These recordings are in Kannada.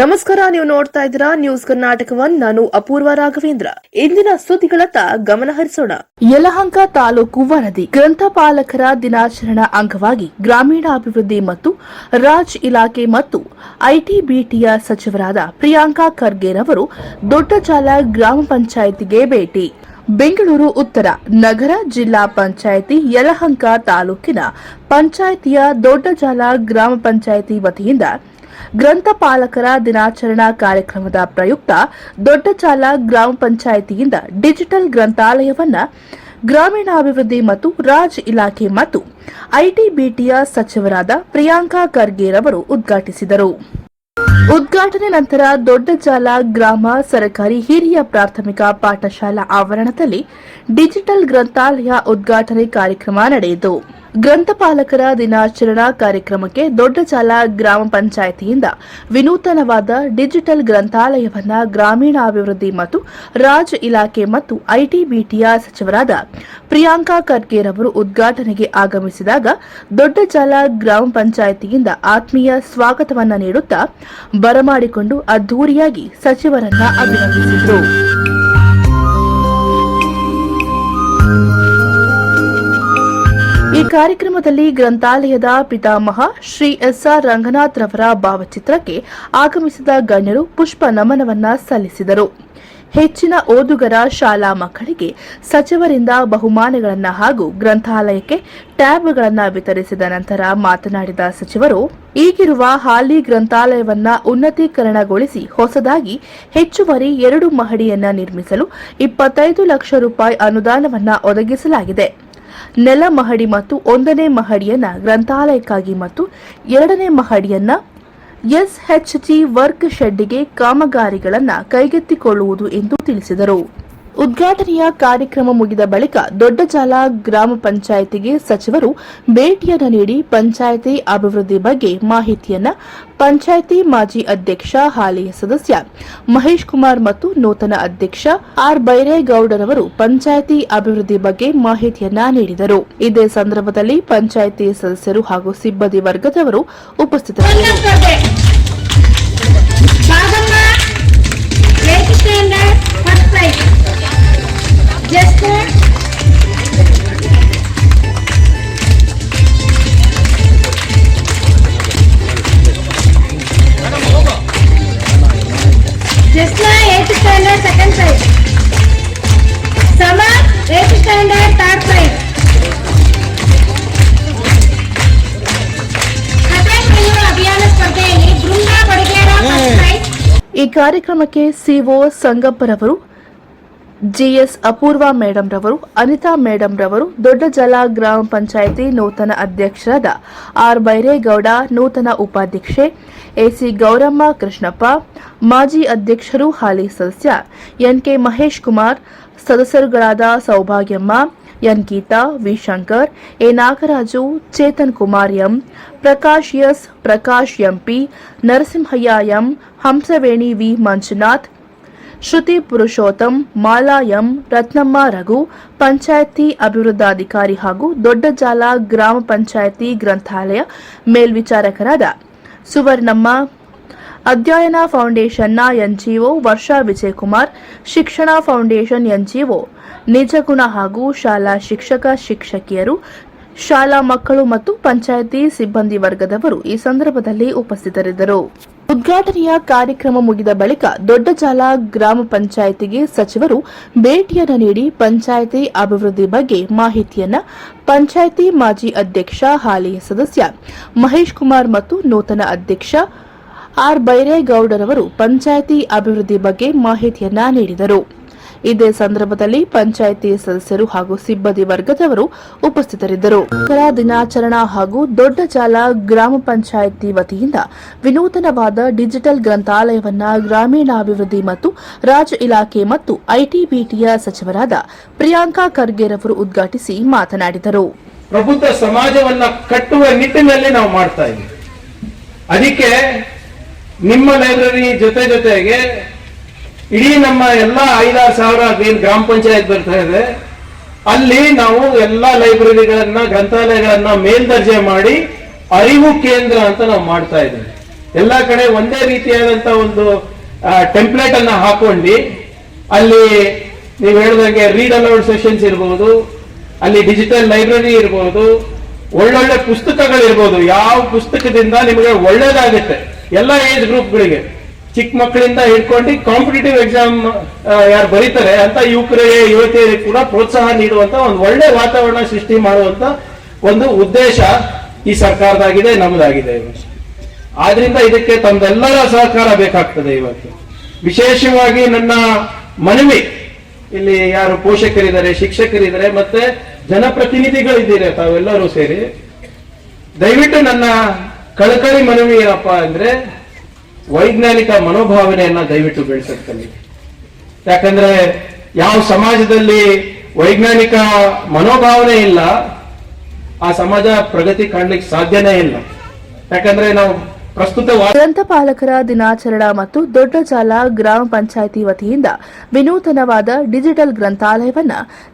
ನಮಸ್ಕಾರ, ನೀವು ನೋಡ್ತಾ ಇದ್ದೀರಾ ನ್ಯೂಸ್ ಕರ್ನಾಟಕವನ್ನು ನಾನು ಅಪೂರ್ವ ರಾಘವೇಂದ್ರ. ಇಂದಿನ ಸುದ್ದಿಗಳತ್ತ ಗಮನ ಹರಿಸೋಣ. ಯಲಹಂಕ ತಾಲೂಕು ವರದಿ. ಗ್ರಂಥಪಾಲಕರ ದಿನಾಚರಣಾ ಅಂಗವಾಗಿ ಗ್ರಾಮೀಣಾಭಿವೃದ್ಧಿ ಮತ್ತು ರಾಜ್ ಇಲಾಖೆ ಮತ್ತು ಐಟಿಬಿಟಿಯ ಸಚಿವರಾದ ಪ್ರಿಯಾಂಕಾ ಖರ್ಗೆರವರು ದೊಡ್ಡಜಾಲ ಗ್ರಾಮ ಪಂಚಾಯಿತಿಗೆ ಭೇಟಿ. ಬೆಂಗಳೂರು ಉತ್ತರ ನಗರ ಜಿಲ್ಲಾ ಪಂಚಾಯಿತಿ ಯಲಹಂಕ ತಾಲೂಕಿನ ಪಂಚಾಯಿತಿಯ ದೊಡ್ಡಜಾಲ ಗ್ರಾಮ ಪಂಚಾಯಿತಿ ವತಿಯಿಂದ ಗ್ರಂಥಪಾಲಕರ ದಿನಾಚರಣಾ ಕಾರ್ಯಕ್ರಮದ ಪ್ರಯುಕ್ತ ದೊಡ್ಡಚಾಲ ಗ್ರಾಮ ಪಂಚಾಯಿತಿಯಿಂದ ಡಿಜಿಟಲ್ ಗ್ರಂಥಾಲಯವನ್ನ ಗ್ರಾಮೀಣಾಭಿವೃದ್ಧಿ ಮತ್ತು ರಾಜ್ ಇಲಾಖೆ ಮತ್ತು ಐಟಿಬಿಟಿಯ ಸಚಿವರಾದ ಪ್ರಿಯಾಂಕಾ ಖರ್ಗೆರವರು ಉದ್ಘಾಟಿಸಿದರು. ಉದ್ಘಾಟನೆ ನಂತರ ದೊಡ್ಡಜಾಲ ಗ್ರಾಮ ಸರ್ಕಾರಿ ಹಿರಿಯ ಪ್ರಾಥಮಿಕ ಪಾಠಶಾಲಾ ಆವರಣದಲ್ಲಿ ಡಿಜಿಟಲ್ ಗ್ರಂಥಾಲಯ ಉದ್ಘಾಟನೆ ಕಾರ್ಯಕ್ರಮ ನಡೆಯಿತು. ಗ್ರಂಥಪಾಲಕರ ದಿನಾಚರಣಾ ಕಾರ್ಯಕ್ರಮಕ್ಕೆ ದೊಡ್ಡಚಾಲ ಗ್ರಾಮ ಪಂಚಾಯಿತಿಯಿಂದ ವಿನೂತನವಾದ ಡಿಜಿಟಲ್ ಗ್ರಂಥಾಲಯವನ್ನ ಗ್ರಾಮೀಣಾಭಿವೃದ್ಧಿ ಮತ್ತು ರಾಜ್ ಇಲಾಖೆ ಮತ್ತು ಐಟಿಬಿಟಿಯ ಸಚಿವರಾದ ಪ್ರಿಯಾಂಕಾ ಖರ್ಗೆರವರು ಉದ್ಘಾಟನೆಗೆ ಆಗಮಿಸಿದಾಗ ದೊಡ್ಡಚಾಲ ಗ್ರಾಮ ಪಂಚಾಯಿತಿಯಿಂದ ಆತ್ಮೀಯ ಸ್ವಾಗತವನ್ನ ನೀಡುತ್ತಾ ಬರಮಾಡಿಕೊಂಡು ಅದ್ದೂರಿಯಾಗಿ ಸಚಿವರನ್ನ ಅಭಿನಂದಿಸಿದರು. ಕಾರ್ಯಕ್ರಮದಲ್ಲಿ ಗ್ರಂಥಾಲಯದ ಪಿತಾಮಹ ಶ್ರೀ ಎಸ್ ಆರ್ ರಂಗನಾಥ್ ರವರ ಭಾವಚಿತ್ರಕ್ಕೆ ಆಗಮಿಸಿದ ಗಣ್ಯರು ಪುಷ್ಪ ನಮನವನ್ನ ಸಲ್ಲಿಸಿದರು. ಹೆಚ್ಚಿನ ಓದುಗರ ಶಾಲಾ ಮಕ್ಕಳಿಗೆ ಸಚಿವರಿಂದ ಬಹುಮಾನಗಳನ್ನು ಹಾಗೂ ಗ್ರಂಥಾಲಯಕ್ಕೆ ಟ್ಯಾಬ್ಗಳನ್ನು ವಿತರಿಸಿದ ನಂತರ ಮಾತನಾಡಿದ ಸಚಿವರು, ಈಗಿರುವ ಹಾಲಿ ಗ್ರಂಥಾಲಯವನ್ನ ಉನ್ನತೀಕರಣಗೊಳಿಸಿ ಹೊಸದಾಗಿ ಹೆಚ್ಚುವರಿ ಎರಡು ಮಹಡಿಯನ್ನ ನಿರ್ಮಿಸಲು ಇಪ್ಪತ್ತೈದು ಲಕ್ಷ ರೂಪಾಯಿ ಅನುದಾನವನ್ನ ಒದಗಿಸಲಾಗಿದೆ. ನೆಲ ಮಹಡಿ ಮತ್ತು ಒಂದನೇ ಮಹಡಿಯನ್ನ ಗ್ರಂಥಾಲಯಕ್ಕಾಗಿ ಮತ್ತು ಎರಡನೇ ಮಹಡಿಯನ್ನ ಎಸ್ಎಚ್ಜಿ ವರ್ಕ್ ಶೆಡ್ಗೆ ಕಾಮಗಾರಿಗಳನ್ನು ಕೈಗೆತ್ತಿಕೊಳ್ಳುವುದು ಎಂದು ತಿಳಿಸಿದರು. ಉದ್ಘಾಟನೆಯ ಕಾರ್ಯಕ್ರಮ ಮುಗಿದ ಬಳಿಕ ದೊಡ್ಡಜಾಲ ಗ್ರಾಮ ಪಂಚಾಯಿತಿಗೆ ಸಚಿವರು ಭೇಟಿಯನ್ನು ನೀಡಿ ಪಂಚಾಯಿತಿ ಅಭಿವೃದ್ಧಿ ಬಗ್ಗೆ ಮಾಹಿತಿಯನ್ನ ಪಂಚಾಯಿತಿ ಮಾಜಿ ಅಧ್ಯಕ್ಷ ಹಾಲಿ ಸದಸ್ಯ ಮಹೇಶ್ ಕುಮಾರ್ ಮತ್ತು ನೂತನ ಅಧ್ಯಕ್ಷ ಆರ್ ಬೈರೇಗೌಡರವರು ಪಂಚಾಯಿತಿ ಅಭಿವೃದ್ಧಿ ಬಗ್ಗೆ ಮಾಹಿತಿಯನ್ನ ನೀಡಿದರು. ಇದೇ ಸಂದರ್ಭದಲ್ಲಿ ಪಂಚಾಯಿತಿ ಸದಸ್ಯರು ಹಾಗೂ ಸಿಬ್ಬಂದಿ ವರ್ಗದವರು ಉಪಸ್ಥಿತರಿದ್ದರು. ಸ್ಪರ್ಧೆ Bhagamma eighth standard first prize just Jasna eighth standard second prize Samar eighth standard third prize ಹಠಾತ್ ಬೆಂಗಳೂರು ಅಭಿಯಾನ ಸ್ಪರ್ಧೆಯಲ್ಲಿ ಬೃಂದಾ ಬಡಿಗೇರ ಫಸ್ಟ್ ಪ್ರೈಸ್ ಈ ಕಾರ್ಯಕ್ರಮಕ್ಕೆ ಸಿಒ ಸಂಗಪ್ಪರವರು ಜಿಎಸ್ ಅಪೂರ್ವ ಮೇಡಂ ರವರು ಅನಿತಾ ಮೇಡಂ ರವರು ದೊಡ್ಡಜಲ ಗ್ರಾಮ ಪಂಚಾಯಿತಿ ನೂತನ ಅಧ್ಯಕ್ಷರಾದ ಆರ್ ಬೈರೇಗೌಡ ನೂತನ ಉಪಾಧ್ಯಕ್ಷೆ ಎಸಿ ಗೌರಮ್ಮ ಕೃಷ್ಣಪ್ಪ ಮಾಜಿ ಅಧ್ಯಕ್ಷರು ಹಾಲಿ ಸದಸ್ಯ NK Mahesh Kumar ಸದಸ್ಯರುಗಳಾದ Soubhagyamma N Geetha V Shankar A Nagaraju Chetan Kumar M Prakash S Prakash MP Narasimhaiah M Hamsaveni V Manjunath Shruti Purushottam Mala M Ratnamma, Raghu, ಪಂಚಾಯತಿ ಅಭಿವೃದ್ಧಾಧಿಕಾರಿ ಹಾಗೂ ದೊಡ್ಡಜಾಲ ಗ್ರಾಮ ಪಂಚಾಯತಿ ಗ್ರಂಥಾಲಯ ಮೇಲ್ವಿಚಾರಕರಾದ ಸುವರ್ಣಮ್ಮ, ಅಧ್ಯಯನ ಫೌಂಡೇಶನ್ನ ಎನ್ಜಿಒ ವರ್ಷಾ ವಿಜಯಕುಮಾರ್, ಶಿಕ್ಷಣ ಫೌಂಡೇಶನ್ ಎನ್ಜಿಒ ನಿಜಗುಣ ಹಾಗೂ ಶಾಲಾ ಶಿಕ್ಷಕ ಶಿಕ್ಷಕಿಯರು, ಶಾಲಾ ಮಕ್ಕಳು ಮತ್ತು ಪಂಚಾಯಿತಿ ಸಿಬ್ಬಂದಿ ವರ್ಗದವರು ಈ ಸಂದರ್ಭದಲ್ಲಿ ಉಪಸ್ಥಿತರಿದ್ದರು. ಉದ್ಘಾಟನೆಯ ಕಾರ್ಯಕ್ರಮ ಮುಗಿದ ಬಳಿಕ ದೊಡ್ಡಜಾಲ ಗ್ರಾಮ ಪಂಚಾಯಿತಿಗೆ ಸಚಿವರು ಭೇಟಿಯನ್ನು ನೀಡಿ ಪಂಚಾಯಿತಿ ಅಭಿವೃದ್ಧಿ ಬಗ್ಗೆ ಮಾಹಿತಿಯನ್ನ ಪಂಚಾಯಿತಿ ಮಾಜಿ ಅಧ್ಯಕ್ಷ, ಹಾಲಿ ಸದಸ್ಯ ಮಹೇಶ್ ಕುಮಾರ್ ಮತ್ತು ನೂತನ ಅಧ್ಯಕ್ಷ ಆರ್ ಬೈರೇಗೌಡರವರು ಪಂಚಾಯಿತಿ ಅಭಿವೃದ್ಧಿ ಬಗ್ಗೆ ಮಾಹಿತಿಯನ್ನ ನೀಡಿದರು. ಇದೇ ಸಂದರ್ಭದಲ್ಲಿ ಪಂಚಾಯಿತಿ ಸದಸ್ಯರು ಹಾಗೂ ಸಿಬ್ಬಂದಿ ವರ್ಗದವರು ಉಪಸ್ಥಿತರಿದ್ದರು. ಕರ ದಿನಾಚರಣಾ ಹಾಗೂ ದೊಡ್ಡ ಜಾಲ ಗ್ರಾಮ ಪಂಚಾಯಿತಿ ವತಿಯಿಂದ ವಿನೂತನವಾದ ಡಿಜಿಟಲ್ ಗ್ರಂಥಾಲಯವನ್ನ ಗ್ರಾಮೀಣಾಭಿವೃದ್ಧಿ ಮತ್ತು ರಾಜ್ ಇಲಾಖೆ ಮತ್ತು ಐಟಿಬಿಟಿಯ ಸಚಿವರಾದ ಪ್ರಿಯಾಂಕಾ ಖರ್ಗೆರವರು ಉದ್ಘಾಟಿಸಿ ಮಾತನಾಡಿದರು. ಪ್ರಬುದ್ಧ ಸಮಾಜವನ್ನ ಕಟ್ಟುವ ನಿಟ್ಟಿನಲ್ಲಿ ನಾವು ಮಾಡ್ತಾ ಇದ್ದೀವಿ. ಅದಕ್ಕೆ ನಿಮ್ಮ ಲೈಬ್ರರಿ ಜೊತೆ ಜೊತೆಗೆ ಇಡೀ ನಮ್ಮ ಎಲ್ಲ ಐದಾರು ಸಾವಿರ ಏನ್ ಗ್ರಾಮ ಪಂಚಾಯತ್ ಬರ್ತಾ ಇದೆ. ಅಲ್ಲಿ ನಾವು ಎಲ್ಲ ಲೈಬ್ರರಿಗಳನ್ನ, ಗ್ರಂಥಾಲಯಗಳನ್ನ ಮೇಲ್ದರ್ಜೆ ಮಾಡಿ ಅರಿವು ಕೇಂದ್ರ ಅಂತ ನಾವು ಮಾಡ್ತಾ ಇದ್ದೀವಿ. ಎಲ್ಲ ಕಡೆ ಒಂದೇ ರೀತಿಯಾದಂತ ಒಂದು ಟೆಂಪ್ಲೇಟ್ ಅನ್ನ ಹಾಕೊಂಡು ಅಲ್ಲಿ ನೀವು ಹೇಳಿದಂಗೆ ರೀಡ್ ಅಲೌಡ್ ಸೆಷನ್ಸ್ ಇರಬಹುದು ಅಲ್ಲಿ ಡಿಜಿಟಲ್ ಲೈಬ್ರರಿ ಇರಬಹುದು ಒಳ್ಳೊಳ್ಳೆ ಪುಸ್ತಕಗಳಿರ್ಬೋದು. ಯಾವ ಪುಸ್ತಕದಿಂದ ನಿಮಗೆ ಒಳ್ಳೇದಾಗುತ್ತೆ? ಎಲ್ಲ ಏಜ್ ಗ್ರೂಪ್ಗಳಿಗೆ ಚಿಕ್ಕ ಮಕ್ಕಳಿಂದ ಹಿಡ್ಕೊಂಡು ಕಾಂಪಿಟೇಟಿವ್ ಎಕ್ಸಾಮ್ ಯಾರು ಬರೀತಾರೆ, ಅಂತ ಯುವಕರಿಗೆ ಯುವತಿಯರಿಗೆ ಕೂಡ ಪ್ರೋತ್ಸಾಹ ನೀಡುವಂತ ಒಂದು ಒಳ್ಳೆ ವಾತಾವರಣ ಸೃಷ್ಟಿ ಮಾಡುವಂತ ಒಂದು ಉದ್ದೇಶ ಈ ಸರ್ಕಾರದಾಗಿದೆ, ನಮ್ಮದಾಗಿದೆ ಆದ್ರಿಂದ ಇದಕ್ಕೆ ತಮ್ಮೆಲ್ಲರ ಸಹಕಾರ ಬೇಕಾಗ್ತದೆ ಇವತ್ತು. ವಿಶೇಷವಾಗಿ ನನ್ನ ಮನವಿ, ಇಲ್ಲಿ ಯಾರು ಪೋಷಕರಿದ್ದಾರೆ, ಶಿಕ್ಷಕರಿದ್ದಾರೆ, ಮತ್ತೆ ಜನಪ್ರತಿನಿಧಿಗಳಿದ್ದೀರಾ ತಾವೆಲ್ಲರೂ ಸೇರಿ, ದಯವಿಟ್ಟು ನನ್ನ ಕಳಕಳಿ ಮನವಿ ಏನಪ್ಪಾ ಅಂದ್ರೆ ವೈಜ್ಞಾನಿಕ ಮನೋಭಾವನೆಯನ್ನ ದಯವಿಟ್ಟು ಬೆಳೆಸಕ್ಕಲ್ಲಿ ಯಾಕಂದ್ರೆ ಯಾವ ಸಮಾಜದಲ್ಲಿ ವೈಜ್ಞಾನಿಕ ಮನೋಭಾವನೆ ಇಲ್ಲ ಆ ಸಮಾಜ ಪ್ರಗತಿ ಕಾಣ್ಲಿಕ್ಕೆ ಸಾಧ್ಯನೇ ಇಲ್ಲ. ಯಾಕಂದ್ರೆ ನಾವು ಪ್ರಸ್ತುತ ಗ್ರಂಥಪಾಲಕರ ದಿನಾಚರಣಾ ಮತ್ತು ದೊಡ್ಡ ಜಾಲ ಗ್ರಾಮ ಪಂಚಾಯಿತಿ ವತಿಯಿಂದ ವಿನೂತನವಾದ ಡಿಜಿಟಲ್ ಗ್ರಂಥಾಲಯವನ್ನ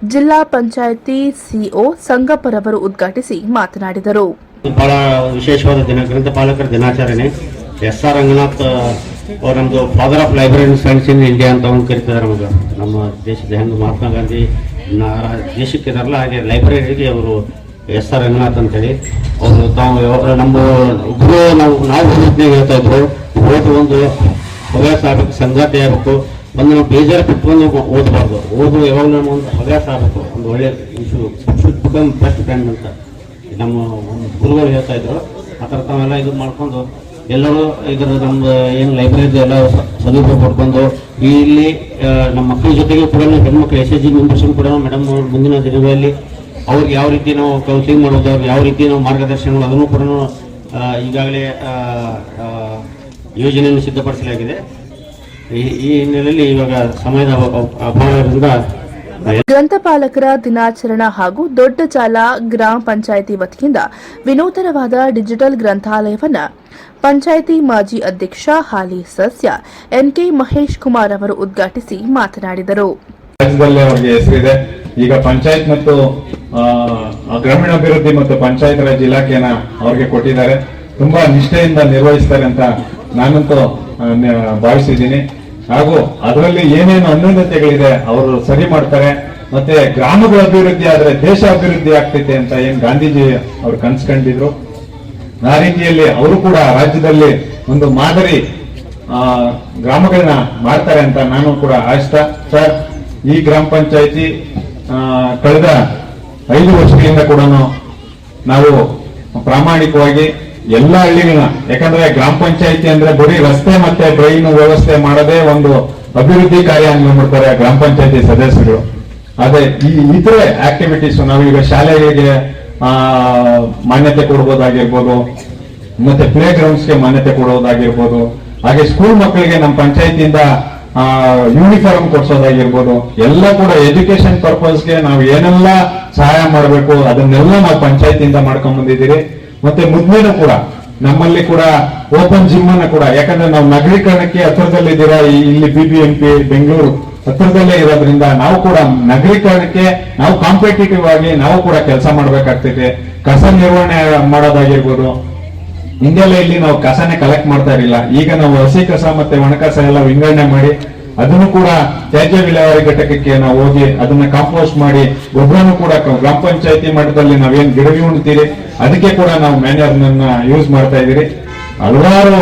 ಜಿಲ್ಲಾ ಪಂಚಾಯಿತಿ ಸಿಒ ಸಂಗಪ್ಪರವರು ಉದ್ಘಾಟಿಸಿ ಮಾತನಾಡಿದರು. ಬಹಳ ವಿಶೇಷವಾದ ದಿನ ಗ್ರಂಥಪಾಲಕರ ದಿನಾಚರಣೆ. ಎಸ್ ಆರ್ ರಂಗನಾಥ್ ಅವ್ರು ನಮ್ದು father of library science in India ಅಂತ ಒಂದು ಕರಿತಿದ್ದಾರೆ ನಮಗೆ. ನಮ್ಮ ದೇಶದ ಹೆಂಗೆ ಮಹಾತ್ಮ ಗಾಂಧಿ ದೇಶಕ್ಕೆ ಇದಾರಲ್ಲ, ಹಾಗೆ ಲೈಬ್ರರಿಗೆ ಅವರು ಎಸ್ ಆರ್ ರಂಗನಾಥ್ ಅಂತೇಳಿ. ಅವರು ತಾವು ಯಾವಾಗ ನಮ್ಮ ಗುರು, ನಾವು ನಾವು ಹೇಳ್ತಾ ಇದ್ರು. ಓದು ಒಂದು ಹವ್ಯಾಸ ಆಗಬೇಕು, ಸಂಗಾತಿ ಆಗಬೇಕು. ಒಂದು ನಾವು ಬೇಜಾರು ಬಿಟ್ಕೊಂಡು ಓದಬಾರ್ದು. ಓದು ಯಾವಾಗ ನಮ್ಮ ಒಂದು ಹವ್ಯಾಸ ಆಗಬೇಕು, ಒಂದು ಒಳ್ಳೆ ಶುಡ್ ಬಿಕಮ್ ಬೆಸ್ಟ್ ಫ್ರೆಂಡ್ ಅಂತ. ನಮ್ಮ ಗುರುಗಳು ಹೇಳ್ತಾ ಇದ್ರು. ಆ ಥರ ತಾವೆಲ್ಲ ಇದು ಮಾಡ್ಕೊಂಡು ಎಲ್ಲರೂ ಇದರ ನಮ್ದು ಏನು ಲೈಬ್ರರಿ ಎಲ್ಲ ಸದುಪಯೋಗ ಪಡ್ಕೊಂಡು, ಇಲ್ಲಿ ನಮ್ಮ ಮಕ್ಕಳ ಜೊತೆಗೆ ಕೂಡ, ಹೆಣ್ಮಕ್ಳು ಎಸ್ ಎಸ್ ಜಿ ಮೆಂಬರ್ಸ್ ಕೂಡ ಮೇಡಮ್ ಮುಂದಿನ ದಿನಗಳಲ್ಲಿ ಅವ್ರಿಗೆ ಯಾವ ರೀತಿ ನಾವು ಕೌನ್ಸಿಲಿಂಗ್ ಮಾಡೋದು ಅವ್ರಿಗೆ ಯಾವ ರೀತಿ ನಾವು ಮಾರ್ಗದರ್ಶನಗಳು, ಅದನ್ನು ಕೂಡ ಈಗಾಗಲೇ ಯೋಜನೆಯನ್ನು ಸಿದ್ಧಪಡಿಸಲಾಗಿದೆ. ಈ ಹಿನ್ನೆಲೆಯಲ್ಲಿ ಇವಾಗ ಸಮಯದ ಅಭಾವ- ಅಭಾವದಿಂದ ಗ್ರಂಥಪಾಲಕರ ದಿನಾಚರಣೆ ಹಾಗೂ ದೊಡ್ಡ ಜಾಲ ಗ್ರಾಮ ಪಂಚಾಯಿತಿ ವತಿಯಿಂದ ವಿನೂತನವಾದ ಡಿಜಿಟಲ್ ಗ್ರಂಥಾಲಯವನ್ನ ಪಂಚಾಯಿತಿ ಮಾಜಿ ಅಧ್ಯಕ್ಷ ಹಾಲಿ ಸದಸ್ಯ ಎನ್ಕೆ ಮಹೇಶ್ ಕುಮಾರ್ ಅವರು ಉದ್ಘಾಟಿಸಿ ಮಾತನಾಡಿದರು. ಈಗ ಪಂಚಾಯತ್ ಮತ್ತು ಗ್ರಾಮೀಣಾಭಿವೃದ್ಧಿ ಮತ್ತು ಪಂಚಾಯತ್ ರಾಜ್ ಇಲಾಖೆನ ಅವ್ರಿಗೆ ಕೊಟ್ಟಿದ್ದಾರೆ. ತುಂಬಾ ನಿಷ್ಠೆಯಿಂದ ನಿರ್ವಹಿಸ್ತಾರೆ ಅಂತ ನಾನಂತೂ ಭಾವಿಸಿದ್ದೀನಿ. ಹಾಗೂ ಅದರಲ್ಲಿ ಏನೇನು ಅನ್ಯೂನ್ಯತೆಗಳಿದೆ ಅವರು ಸರಿ ಮಾಡ್ತಾರೆ. ಮತ್ತೆ ಗ್ರಾಮಗಳ ಅಭಿವೃದ್ಧಿ ಆದರೆ ದೇಶ ಅಭಿವೃದ್ಧಿ ಆಗ್ತೈತೆ ಅಂತ ಏನ್ ಗಾಂಧೀಜಿ ಅವರು ಕನ್ಸ್ಕೊಂಡಿದ್ರು. ಆ ರೀತಿಯಲ್ಲಿ ಅವರು ಕೂಡ ರಾಜ್ಯದಲ್ಲಿ ಒಂದು ಮಾದರಿ ಆ, ಗ್ರಾಮಗಳನ್ನ ಮಾಡ್ತಾರೆ ಅಂತ ನಾನು ಕೂಡ ಆಶಿಸ್ತಾ ಸರ್ ಈ ಗ್ರಾಮ ಪಂಚಾಯತಿ ಕಳೆದ ಐದು ವರ್ಷಗಳಿಂದ ಕೂಡ ನಾವು ಪ್ರಾಮಾಣಿಕವಾಗಿ ಎಲ್ಲ ಹಳ್ಳಿಗಳನ್ನ. ಯಾಕಂದ್ರೆ ಗ್ರಾಮ ಪಂಚಾಯತಿ ಅಂದ್ರೆ ಬರೀ ರಸ್ತೆ ಮತ್ತೆ ಡ್ರೈನ್ ವ್ಯವಸ್ಥೆ ಮಾಡದೇ ಒಂದು ಅಭಿವೃದ್ಧಿ ಕಾರ್ಯ ಮಾಡ್ತಾರೆ ಗ್ರಾಮ ಪಂಚಾಯತಿ ಸದಸ್ಯರು. ಅದೇ ಈ ಇತರೆ ಆಕ್ಟಿವಿಟೀಸ್ ನಾವೀಗ ಶಾಲೆಗೆ ಆ, ಮಾನ್ಯತೆ ಕೊಡ್ಬೋದಾಗಿರ್ಬೋದು ಮತ್ತೆ ಪ್ಲೇ ಗ್ರೌಂಡ್ಸ್ಗೆ ಮಾನ್ಯತೆ ಕೊಡೋದಾಗಿರ್ಬೋದು ಹಾಗೆ ಸ್ಕೂಲ್ ಮಕ್ಕಳಿಗೆ ನಮ್ಮ ಪಂಚಾಯತಿಯಿಂದ ಯೂನಿಫಾರ್ಮ್ ಕೊಡ್ಸೋದಾಗಿರ್ಬೋದು ಎಲ್ಲ ಕೂಡ ಎಜುಕೇಶನ್ ಪರ್ಪಸ್ಗೆ ನಾವು ಏನೆಲ್ಲ ಸಹಾಯ ಮಾಡಬೇಕು ಅದನ್ನೆಲ್ಲ ನಾವು ಪಂಚಾಯತಿಯಿಂದ ಮಾಡ್ಕೊಂಡ್ ಬಂದಿದ್ದೀರಿ. ಮತ್ತೆ ಮುಂದೇನು ಕೂಡ, ನಮ್ಮಲ್ಲಿ ಕೂಡ ಓಪನ್ ಜಿಮ್ ಅನ್ನ ಕೂಡ, ಯಾಕಂದ್ರೆ ನಾವು ನಗರೀಕರಣಕ್ಕೆ ಹತ್ರದಲ್ಲಿದ್ದೀರಾ ಇಲ್ಲಿ ಬಿ ಬಿ ಎಂ ಬೆಂಗಳೂರು ಹತ್ರದಲ್ಲೇ ಇರೋದ್ರಿಂದ ನಾವು ಕೂಡ ನಗರೀಕರಣಕ್ಕೆ ನಾವು ಕಾಂಪಿಟೇಟಿವ್ ಆಗಿ ನಾವು ಕೂಡ ಕೆಲಸ ಮಾಡ್ಬೇಕಾಗ್ತೈತೆ. ಕಸ ನಿರ್ವಹಣೆ ಮಾಡೋದಾಗಿರ್ಬೋದು. ಹಿಂದೆಲ್ಲ ಇಲ್ಲಿ ನಾವು ಕಸನೇ ಕಲೆಕ್ಟ್ ಮಾಡ್ತಾ ಇರಲಿಲ್ಲ. ಈಗ ನಾವು ಹಸಿ ಕಸ ಮತ್ತೆ ಒಣಕಸ ಎಲ್ಲ ವಿಂಗಡಣೆ ಮಾಡಿ ಅದನ್ನು ಕೂಡ ತ್ಯಾಜ್ಯ ವಿಲೇವಾರಿ ಘಟಕಕ್ಕೆ ನಾವು ಹೋಗಿ ಅದನ್ನ ಕಾಂಪೋಸ್ಟ್ ಮಾಡಿ, ಗೊಬ್ಬರನು ಕೂಡ ಗ್ರಾಮ ಪಂಚಾಯತಿ ಮಟ್ಟದಲ್ಲಿ ನಾವೇನ್ ಗಿಡವಿ ಉಣ್ತೀರಿ, ಅದಕ್ಕೆ ಕೂಡ ನಾವು ಮ್ಯಾನ್ಯರ್ನ ಯೂಸ್ ಮಾಡ್ತಾ ಇದೀರಿ ಹಲವಾರು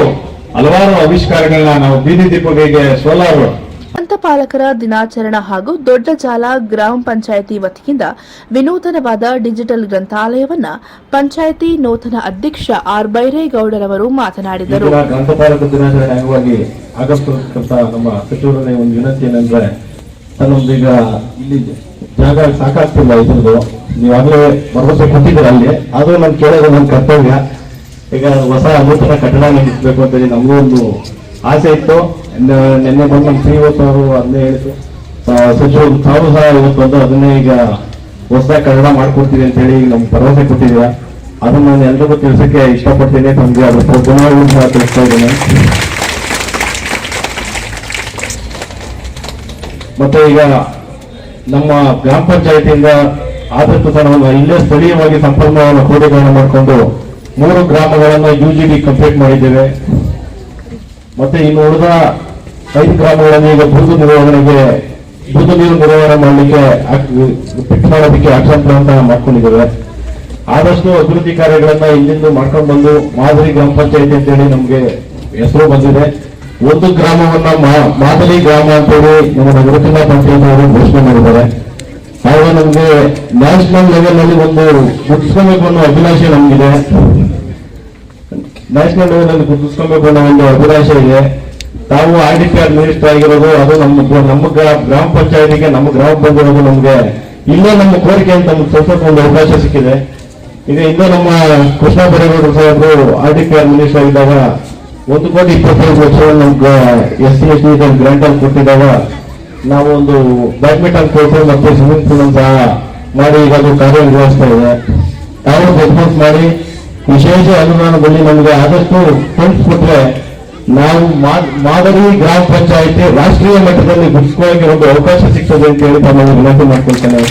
ಹಲವಾರು ಆವಿಷ್ಕಾರಗಳನ್ನ ನಾವು ಬೀದಿ ದೀಪಗಳಿಗೆ ಸೋಲಾರ್ ಗ್ರಂಥಪಾಲಕರ ದಿನಾಚರಣೆ ಹಾಗೂ ದೊಡ್ಡ ಜಾಲ ಗ್ರಾಮ ಪಂಚಾಯಿತಿ ವತಿಯಿಂದ ವಿನೂತನವಾದ ಡಿಜಿಟಲ್ ಗ್ರಂಥಾಲಯವನ್ನ ಪಂಚಾಯಿತಿ ನೂತನ ಅಧ್ಯಕ್ಷ ಆರ್ ಬೈರೇಗೌಡರವರು ಮಾತನಾಡಿದರು. ಗ್ರಂಥಪಾಲಕ ದಿನಾಚರಣೆ ಅಂಗವಾಗಿ ಆಗಮಿಸಿರ್ತಕ್ಕಂಥ ನಮ್ಮ ಸಚಿವರಲ್ಲಿ ಒಂದು ವಿನಂತಿ ಏನಂದ್ರೆ ಈಗ ಇಲ್ಲಿ ಜಾಗ ಸಾಕಾಗ್ತಿಲ್ಲ ಇದ್ರದ್ದು. ನೀವಾಗಲೇ ಭರವಸೆ ಕೊಟ್ಟಿದ್ದೀರ ಅಲ್ಲಿ. ಆದ್ರೂ ನಾನು ಕೇಳೋದು ನನ್ನ ಕರ್ತವ್ಯ. ಈಗ ಹೊಸ ನೂತನ ಕಟ್ಟಡ ನಿರ್ಮಿಸಬೇಕು ಅಂತೇಳಿ ನಮಗೂ ಒಂದು ಆಸೆ ಇತ್ತು. ನಿನ್ನೆ ಬಂದು ನಮ್ಮ ಶ್ರೀ ಅವರು ಅದನ್ನೇ ಹೇಳಿದ್ರು. ಸಚಿವರು ತಾವು ಸಹ ಇವತ್ತು ಬಂದು ಅದನ್ನೇ ಈಗ ಹೊಸ ಕನ್ನಡ ಮಾಡ್ಕೊಡ್ತೀವಿ ಅಂತ ಹೇಳಿ ನಮ್ಗೆ ಭರವಸೆ ಕೊಟ್ಟಿದ್ದೀರಾ. ಅದನ್ನ ನಾನು ಎಲ್ರಿಗೂ ತಿಳಿಸಕ್ಕೆ ಇಷ್ಟಪಡ್ತೀನಿ. ತಮಗೆ ಅದು ಗುಣಗಳನ್ನು ಸಹ ತಿಳಿಸ್ತಾ ಇದ್ದೇನೆ. ಮತ್ತೆ ಈಗ ನಮ್ಮ ಗ್ರಾಮ ಪಂಚಾಯತಿಯಿಂದ ಆದಷ್ಟು ಸಹ ನಾವು ಇಲ್ಲೇ ಸ್ಥಳೀಯವಾಗಿ ಸಂಪನ್ಮೂಲವನ್ನು ಕ್ರೋಢೀಕರಣ ಮಾಡಿಕೊಂಡು ಮೂರು ಗ್ರಾಮಗಳನ್ನು ಯು ಜಿ ಡಿ ಕಂಪ್ಲೀಟ್ ಮಾಡಿದ್ದೇವೆ. ಮತ್ತೆ ಇನ್ನು ಉಳಿದ ಐದು ಗ್ರಾಮಗಳಲ್ಲಿ ಈಗ ಬುದು ನಿರ್ವಹಣೆಗೆ ಬುದು ನೀರು ನಿರ್ವಹಣೆ ಮಾಡಲಿಕ್ಕೆ ಪಿಟ್ ಮಾಡೋದಕ್ಕೆ ಆಕ್ಷನ್ ಪ್ಲಾನ್ ಅಂತ ಮಾಡ್ಕೊಂಡಿದ್ದೇವೆ ಆದಷ್ಟು ಅಭಿವೃದ್ಧಿ ಕಾರ್ಯಗಳನ್ನ ಇಲ್ಲಿಂದ ಮಾಡ್ಕೊಂಡು ಬಂದು ಮಾದರಿ ಗ್ರಾಮ ಪಂಚಾಯತಿ ಅಂತೇಳಿ ನಮ್ಗೆ ಹೆಸರು ಬಂದಿದೆ. ಒಂದು ಗ್ರಾಮವನ್ನ ಮಾದರಿ ಗ್ರಾಮ ಅಂತೇಳಿ ನಮ್ಮ ನಗರ ಜಿಲ್ಲಾ ಪಂಚಾಯತ್ ಅವರು ಘೋಷಣೆ ಮಾಡಿದ್ದಾರೆ. ಹಾಗೆ ನಮ್ಗೆ ನ್ಯಾಷನಲ್ ಲೆವೆಲ್ ಅಲ್ಲಿ ಒಂದು ಗುರುತಿಸ್ಕೋಬೇಕು ಅನ್ನೋ ಅಭಿಲಾಷೆ ನಮ್ಗಿದೆ. ನ್ಯಾಷನಲ್ ಲೆವೆಲ್ ಅಲ್ಲಿ ಗುರುತಿಸ್ಕೋಬೇಕು ಅನ್ನೋ ಒಂದು ಅವಕಾಶ ಇದೆ. ತಾವು R D P R minister ಆಗಿರೋದು, ಅದು ನಮ್ಮ ನಮ್ಮ ಗ್ರಾ- ಗ್ರಾಮ ಪಂಚಾಯತಿಗೆ, ನಮ್ಮ ಗ್ರಾಮ ಬಂದಿರೋದು ನಮಗೆ ಇಲ್ಲೇ ನಮ್ಮ ಕೋರಿಕೆ ಅಂತ ನಮ್ಗೆ ಸ್ವಲ್ಪ ಒಂದು ಅವಕಾಶ ಸಿಕ್ಕಿದೆ. ಈಗ ಇನ್ನೂ ನಮ್ಮ ಕೃಷ್ಣ ಬೈರೇಗೌಡರು ಸಾಹೇಬರು ಆರ್ ಡಿ ಆರ್ ಮಿನಿಸ್ಟರ್ ಆಗಿದ್ದಾಗ ಒಂದು ಕೋಟಿ ಇಪ್ಪತ್ತೈದು ಲಕ್ಷ ನಮ್ಗೆ S C S T grant ಅಲ್ಲಿ ಕೊಟ್ಟಿದ್ದಾಗ ನಾವು ಒಂದು ಬ್ಯಾಡ್ಮಿಂಟನ್ ಕೋರ್ಟ್ ಮತ್ತೆ ಸ್ವಿಮ್ಮಿಂಗ್ ಪೂಲ್ ಸಹ ಮಾಡಿ ಈಗ ಅದು ಕಾರ್ಯನಿರ್ವಹಿಸ್ತಾ ಇದೆ. ತಾವು ರೆಸ್ಪಾನ್ಸ್ ಮಾಡಿ ವಿಶೇಷ ಅನುದಾನದಲ್ಲಿ ನಮಗೆ ಆದಷ್ಟು ಫಂಡ್ಸ್ ಕೊಟ್ಟರೆ ನಾವು ಮಾದರಿ ಗ್ರಾಮ ಪಂಚಾಯಿತಿ ರಾಷ್ಟ್ರೀಯ ಮಟ್ಟದಲ್ಲಿ ಗುರುತಿಸ್ಕೊಳ್ಳೋಕೆ ಒಂದು ಅವಕಾಶ ಸಿಗ್ತದೆ ಅಂತ ಹೇಳಿ ತಮ್ಮ ವಿನಂತಿ ಮಾಡ್ಕೊಳ್ತೇನೆ.